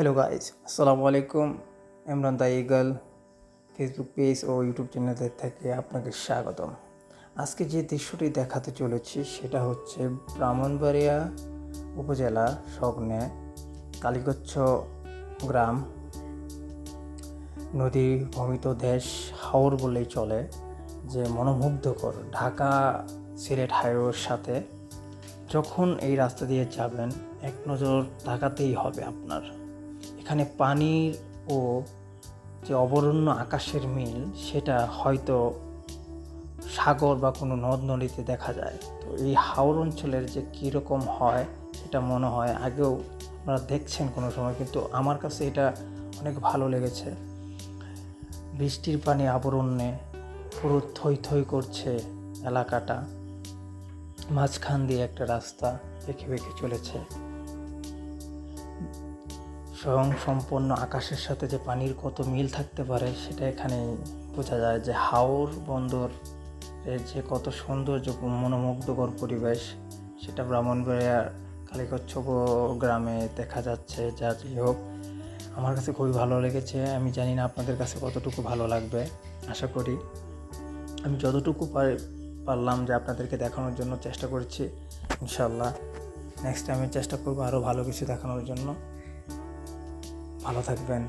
Hello guys আসসালামু আলাইকুম Imran the eagle Facebook page O YouTube চ্যানেলের থেকে আপনাকে স্বাগতম। আজকে যে দৃশ্যটি দেখাতে চলেছি, সেটা হচ্ছে ব্রাহ্মণবাড়িয়া উপজেলা সগ্নে কালীগচ্ছ গ্রাম। নদী ভূমিত দেশ, হাওর বলেই চলে, যে মনোমুগ্ধকর ঢাকা সিলেট হাইওয়ের সাথে। যখন এই রাস্তা দিয়ে যাবেন, এক নজর তাকাতেই হবে আপনার। এখানে পানির ও যে অবরণ্য আকাশের মিল, সেটা হয়তো সাগর বা কোনো নদ নদীতে দেখা যায়। তো এই হাওর অঞ্চলের যে কীরকম হয়, সেটা মনে হয় আগেও আপনারা দেখছেন কোনো সময়, কিন্তু আমার কাছে এটা অনেক ভালো লেগেছে। বৃষ্টির পানি আবরণে পুরো থই থই করছে এলাকাটা। মাঝখান দিয়ে একটা রাস্তা বেঁকে বেঁকে চলেছে। স্বয়ং সম্পন্ন আকাশের সাথে যে পানির কত মিল থাকতে পারে, সেটা এখানে বোঝা যায় যে হাওর বন্দর এর যে কত সৌন্দর্য, মনোমুগ্ধকর পরিবেশ, সেটা ব্রাহ্মণবাড়িয়ার কালীকচ্ছপ গ্রামে দেখা যাচ্ছে। যা হোক, আমার কাছে খুবই ভালো লেগেছে। আমি জানি না আপনাদের কাছে কতটুকু ভালো লাগবে, আশা করি। আমি যতটুকু পার- পারলাম যে আপনাদেরকে দেখানোর জন্য চেষ্টা করছি ইনশাল্লাহ নেক্সট টাইমে চেষ্টা করব আরও ভালো কিছু দেখানোর জন্য। ভালো থাকবেন।